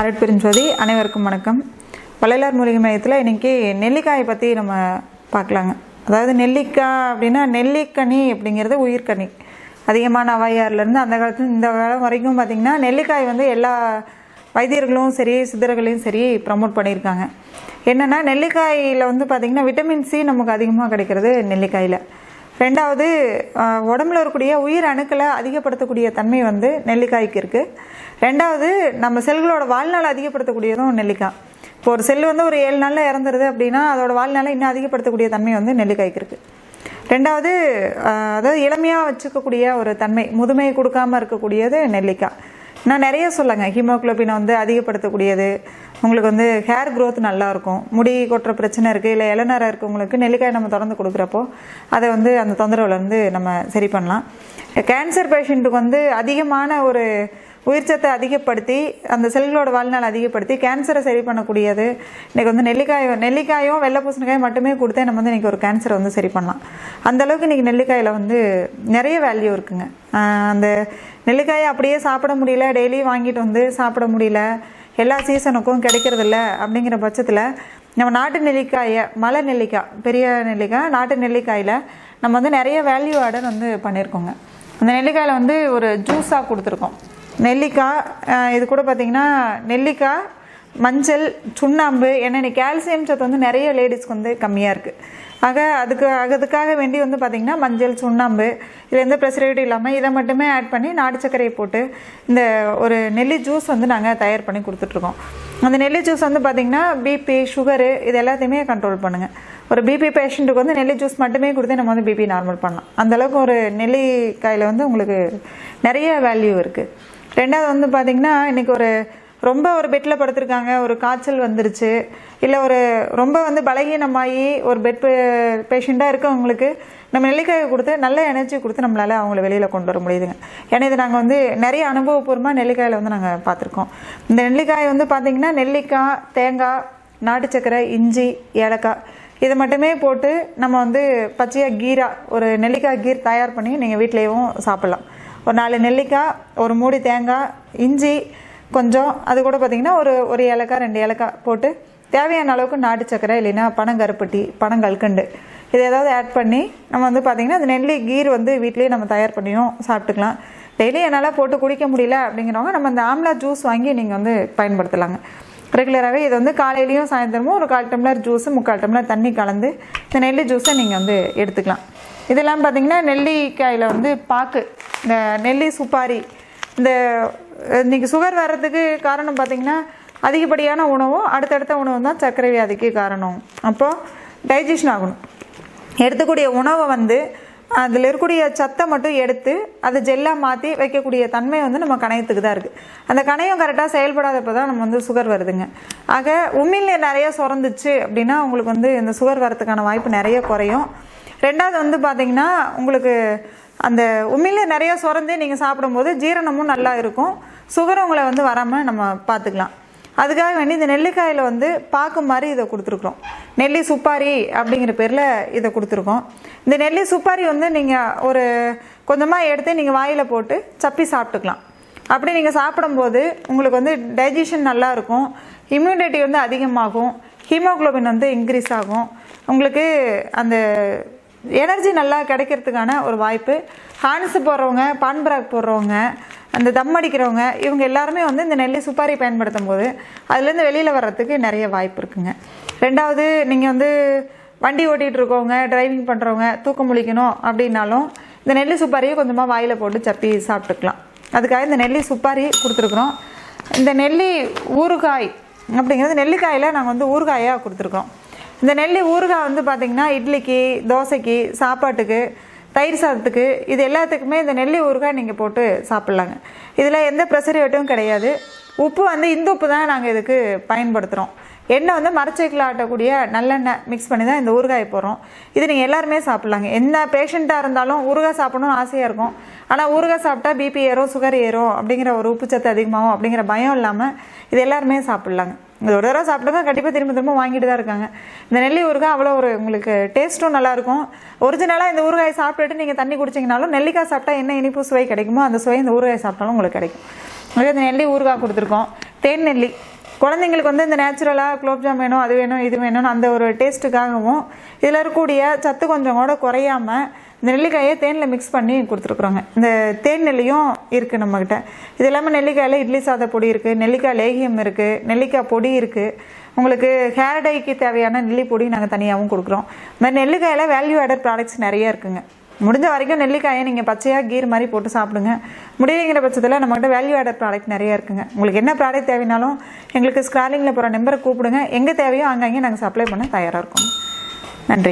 அரட்பெருஞ்சோதி அனைவருக்கும் வணக்கம். வள்ளலார் மூலிகை மையத்தில் இன்றைக்கி நெல்லிக்காயை பற்றி நம்ம பார்க்கலாங்க. அதாவது நெல்லிக்காய் அப்படின்னா நெல்லிக்கனி அப்படிங்கிறது உயிர்க்கனி. அதிகமான அவையார்லேருந்து அந்த காலத்துல இந்த காலம் வரைக்கும் பார்த்திங்கன்னா நெல்லிக்காய் வந்து எல்லா வைத்தியர்களும் சரி சித்தர்களையும் சரி ப்ரமோட் பண்ணியிருக்காங்க. என்னென்னா நெல்லிக்காயில் வந்து பார்த்திங்கன்னா விட்டமின் சி நமக்கு அதிகமாக கிடைக்கிறது நெல்லிக்காயில். ரெண்டாவது உடம்புல இருக்கக்கூடிய உயிர் அணுக்களை அதிகப்படுத்தக்கூடிய தன்மை வந்து நெல்லிக்காய்க்கு இருக்குது ரெண்டாவது நம்ம செல்களோட வாழ்நாள் அதிகப்படுத்தக்கூடியதும் நெல்லிக்காய். இப்போ ஒரு செல் வந்து ஒரு ஏழு நாளில் இறந்துருது அப்படின்னா அதோட வாழ்நாளை இன்னும் அதிகப்படுத்தக்கூடிய தன்மை வந்து நெல்லிக்காய்க்கு இருக்குது ரெண்டாவது அதாவது இளமையாக வச்சுக்கக்கூடிய ஒரு தன்மை முதுமையை கொடுக்காம இருக்கக்கூடியது நெல்லிக்காய். நான் நிறைய சொல்லங்க. ஹீமோக்ளோபினை வந்து அதிகப்படுத்தக்கூடியது. உங்களுக்கு வந்து ஹேர் க்ரோத் நல்லாயிருக்கும். முடி கொட்டுற பிரச்சனை இருக்குது இல்லை இளநரம் இருக்கவங்களுக்கு நெல்லிக்காய் நம்ம திறந்து கொடுக்குறப்போ அதை வந்து அந்த தொந்தரவுலேருந்து நம்ம சரி பண்ணலாம். கேன்சர் பேஷண்ட்டுக்கு வந்து அதிகமான ஒரு உயிர் சத்தை அதிகப்படுத்தி அந்த செல்களோட வாழ்நாள் அதிகப்படுத்தி கேன்சரை சரி பண்ணக்கூடியது. இன்றைக்கி வந்து நெல்லிக்காய் நெல்லிக்காயும் வெள்ளை பூசணிக்காயும் மட்டுமே கொடுத்தே நம்ம வந்து இன்றைக்கி ஒரு கேன்சரை வந்து சரி பண்ணலாம். அந்தளவுக்கு இன்றைக்கி நெல்லிக்காயில் வந்து நிறைய வேல்யூ இருக்குங்க. அந்த நெல்லிக்காயை அப்படியே சாப்பிட முடியல டெய்லி வாங்கிட்டு வந்து சாப்பிட முடியல எல்லா சீசனுக்கும் கிடைக்கிறதில்ல அப்படிங்கிற பட்சத்தில் நம்ம நாட்டு நெல்லிக்காயை மலை நெல்லிக்காய் பெரிய நெல்லிக்காய் நாட்டு நெல்லிக்காயில் நம்ம வந்து நிறைய வேல்யூ ஆர்டர் வந்து பண்ணியிருக்கோங்க அந்த நெல்லிக்காயில் வந்து ஒரு ஜூஸாக கொடுத்துருக்கோம். நெல்லிக்காய் இது கூட பார்த்திங்கன்னா நெல்லிக்காய் மஞ்சள் சுண்ணாம்பு ஏன்னா கால்சியம் சத்து வந்து நிறைய லேடிஸ்க்கு வந்து கம்மியாக இருக்குது ஆக அதுக்கு அதுக்காக வேண்டி வந்து பார்த்திங்கன்னா மஞ்சள் சுண்ணாம்பு இதில் எந்த ப்ரெசர்வேட்டிவ் இல்லாமல் இதை மட்டுமே ஆட் பண்ணி நாட்டு சர்க்கரையை போட்டு இந்த ஒரு நெல்லி ஜூஸ் வந்து நாங்கள் தயார் பண்ணி கொடுத்துட்ருக்கோம் அந்த நெல்லி ஜூஸ் வந்து பார்த்திங்கன்னா பிபி சுகரு இது எல்லாத்தையுமே கண்ட்ரோல் பண்ணுங்கள் ஒரு பிபி பேஷண்ட்டுக்கு வந்து நெல்லி ஜூஸ் மட்டுமே கொடுத்து நம்ம வந்து பிபி நார்மல் பண்ணலாம். அந்த அளவுக்கு ஒரு நெல்லிக்காயில் வந்து உங்களுக்கு நிறைய வேல்யூ இருக்குது ரெண்டாவது வந்து பார்த்திங்கன்னா இன்றைக்கி ஒரு ரொம்ப ஒரு பெட்டில் படுத்திருக்காங்க. ஒரு காய்ச்சல் வந்துருச்சு. இல்லை ஒரு ரொம்ப வந்து பலகீனமாகி ஒரு பெட் பேஷண்ட்டாக இருக்கவங்களுக்கு நம்ம நெல்லிக்காயை கொடுத்து நல்ல எனர்ஜி கொடுத்து நம்மளால் அவங்கள வெளியில் கொண்டு வர முடியுதுங்க. ஏன்னா இது நாங்கள் வந்து நிறைய அனுபவபூர்வமாக நெல்லிக்காயில் வந்து நாங்கள் பார்த்துருக்கோம். இந்த நெல்லிக்காய் வந்து பார்த்திங்கன்னா நெல்லிக்காய் தேங்காய் நாட்டு சக்கரை இஞ்சி ஏலக்காய் இதை மட்டுமே போட்டு நம்ம வந்து பச்சையாக கீரா ஒரு நெல்லிக்காய் கீர் தயார் பண்ணி நீங்கள் வீட்லேயும் சாப்பிட்லாம். ஒரு நாலு நெல்லிக்காய் ஒரு மூடி தேங்காய் இஞ்சி கொஞ்சம். அது கூட பார்த்திங்கன்னா ஒரு ஒரு ஏலக்காய் ரெண்டு ஏலக்காய் போட்டு தேவையான அளவுக்கு நாட்டு சக்கரை இல்லைன்னா பனங்கருப்பட்டி பனங்கல்கண்டு இது ஏதாவது ஆட் பண்ணி நம்ம வந்து பார்த்திங்கன்னா அந்த நெல்லி கீர் வந்து வீட்லேயே நம்ம தயார் பண்ணியும் சாப்பிட்டுக்கலாம். டெய்லி என்னால் போட்டு குடிக்க முடியல அப்படிங்கிறவங்க நம்ம அந்த ஆம்லா ஜூஸ் வாங்கி நீங்கள் வந்து பயன்படுத்தலாங்க. ரெகுலராகவே இது வந்து காலையிலையும் சாயந்தரமும் ஒரு கால் டம்ளர் ஜூஸு முக்கால் டம்ளர் தண்ணி கலந்து இந்த நெல்லி ஜூஸை நீங்கள் வந்து எடுத்துக்கலாம். இதெல்லாம் பார்த்தீங்கன்னா நெல்லிக்காயில் வந்து பாக்கு இந்த நெல்லி சுப்பாரி. இந்த இன்றைக்கி சுகர் வர்றதுக்கு காரணம் பார்த்தீங்கன்னா அதிகப்படியான உணவும் அடுத்தடுத்த உணவும் தான் சர்க்கரை வியாதிக்கு காரணம். அப்போது டைஜஷன் ஆகணும். எடுத்துக்கூடிய உணவை வந்து அதில் இருக்கக்கூடிய சத்தை மட்டும் எடுத்து அதை ஜெல்லாக மாற்றி வைக்கக்கூடிய தன்மை வந்து நம்ம கணையத்துக்கு தான் இருக்குது அந்த கணையம் கரெக்டாக செயல்படாதப்போ தான் நம்ம வந்து சுகர் வருதுங்க. ஆக உமிழ்நீர் நிறைய சுரந்துச்சு அப்படின்னா உங்களுக்கு வந்து இந்த சுகர் வரதுக்கான வாய்ப்பு நிறைய குறையும். ரெண்டாவது வந்து பார்த்தீங்கன்னா உங்களுக்கு அந்த உண்மையிலே நிறையா சுரந்து நீங்கள் சாப்பிடும்போது ஜீரணமும் நல்லா இருக்கும். சுகர் உங்களை வந்து வராமல் நம்ம பார்த்துக்கலாம் அதுக்காக வேண்டி இந்த நெல்லிக்காயில் வந்து பாக்கு மாதிரி இதை கொடுத்துருக்குறோம். நெல்லி சுப்பாரி அப்படிங்கிற பேரில் இதை கொடுத்துருக்கோம். இந்த நெல்லி சுப்பாரி வந்து நீங்கள் ஒரு கொஞ்சமாக எடுத்து நீங்கள் வாயில் போட்டு சப்பி சாப்பிட்டுக்கலாம். அப்படி நீங்கள் சாப்பிடும்போது உங்களுக்கு வந்து டைஜஷன் நல்லாயிருக்கும் இம்யூனிட்டி வந்து அதிகமாகும். ஹீமோகுளோபின் வந்து இன்க்ரீஸ் ஆகும். உங்களுக்கு அந்த எனர்ஜி நல்லா கிடைக்கிறதுக்கான ஒரு வாய்ப்பு. ஹான்ஸ் போடுறவங்க பான்பராக் போடுறவங்க அந்த தம் அடிக்கிறவங்க இவங்க எல்லாருமே வந்து இந்த நெல்லி சுப்பாரி பயன்படுத்தும் போது அதுலேருந்து வெளியில் வர்றதுக்கு நிறைய வாய்ப்பு இருக்குங்க. ரெண்டாவது நீங்கள் வந்து வண்டி ஓட்டிகிட்டு இருக்கவங்க டிரைவிங் பண்ணுறவங்க தூக்கம் முழிக்கணும் அப்படின்னாலும் இந்த நெல்லி சுப்பாரியை கொஞ்சமாக வாயில் போட்டு சப்பி சாப்பிட்டுக்கலாம். அதுக்காக இந்த நெல்லி சுப்பாரி கொடுத்துருக்குறோம். இந்த நெல்லி ஊறுகாய் அப்படிங்கிறது நெல்லிக்காயில் நாங்கள் வந்து ஊறுகாயாக கொடுத்துருக்கோம் இந்த நெல்லி ஊறுகாய் வந்து பார்த்திங்கன்னா இட்லிக்கு தோசைக்கு சாப்பாட்டுக்கு தயிர் சாதத்துக்கு இது எல்லாத்துக்குமே இந்த நெல்லி ஊறுகாய் நீங்கள் போட்டு சாப்பிட்லாங்க. இதில் எந்த ப்ரெசர்வேட்டிவும் கிடையாது. உப்பு வந்து இந்த உப்பு தான் நாங்கள் இதுக்கு பயன்படுத்துகிறோம் எண்ணெய் வந்து மரச்சைக்கில் ஆட்டக்கூடிய நல்லெண்ணெய் மிக்ஸ் பண்ணி தான் இந்த ஊறுகாய் போடுறோம். இது நீங்கள் எல்லாருமே சாப்பிட்லாங்க. என்ன பேஷண்ட்டாக இருந்தாலும் ஊறுகாய் சாப்பிடணும்னு ஆசையாக இருக்கும். ஆனால் ஊறுகாய் சாப்பிட்டா பிபி ஏறும் சுகர் ஏறும் அப்படிங்கிற ஒரு உப்புச்சத்து அதிகமாகும் அப்படிங்கிற பயம் இல்லாமல் இது எல்லாருமே சாப்பிட்லாங்க. இது ஒரு தடவை சாப்பிட்டவங்க கண்டிப்பாக திரும்ப திரும்ப வாங்கிட்டு தான் இருக்காங்க. இந்த நெல்லி ஊறுகாய் அவ்வளோ ஒரு உங்களுக்கு டேஸ்ட்டும் நல்லாயிருக்கும் ஒரிஜினலாக இந்த ஊறுகாய் சாப்பிட்டுட்டு நீங்கள் தண்ணி குடிச்சிங்கனாலும் நெல்லிக்காய் சாப்பிட்டா என்ன இனிப்பு சுவை கிடைக்குமோ அந்த சுவை இந்த ஊறுகாய் சாப்பிட்டாலும் உங்களுக்கு கிடைக்கும். அதே இந்த நெல்லி ஊறுகாய் கொடுத்துருக்கோம். தேன் நெல்லி. குழந்தைங்களுக்கு வந்து இந்த நேச்சுரலாக குலோப்ஜாம் வேணும் அது வேணும் இது வேணும்னு அந்த ஒரு டேஸ்ட்டுக்காகவும் இதில் இருக்கக்கூடிய சத்து கொஞ்சம் கூட குறையாம இந்த நெல்லிக்காயை தேனில் மிக்ஸ் பண்ணி கொடுத்துருக்குறோங்க. இந்த தேன் நெல்லியும் இருக்குது நம்மக்கிட்ட இது இல்லாமல் நெல்லிக்காயில் இட்லி சாத பொடி இருக்குது நெல்லிக்காய் லேகியம் இருக்குது நெல்லிக்காய் பொடி இருக்குது உங்களுக்கு ஹேர் டைக்கு தேவையான நெல்லி பொடி நாங்கள் தனியாகவும் கொடுக்குறோம். இந்த மாதிரி நெல்லிக்காயில் வேல்யூ ஆடட் ப்ராடக்ட்ஸ் நிறைய இருக்குங்க. முடிஞ்ச வரைக்கும் நெல்லிக்காயை நீங்கள் பச்சையாக கீர் மாதிரி போட்டு சாப்பிடுங்க. முடியலைங்கிற பட்சத்தில் நம்மகிட்ட வேல்யூ ஆடட் ப்ராடக்ட் நிறைய இருக்குங்க. உங்களுக்கு என்ன ப்ராடக்ட் தேவைனாலும் எங்களுக்கு ஸ்க்ராலிங்கில் போகிற நம்பரை கூப்பிடுங்க. எங்கே தேவையோ அங்கங்கே நாங்கள் சப்ளை பண்ண தயாராக இருக்கோம் நன்றிங்க.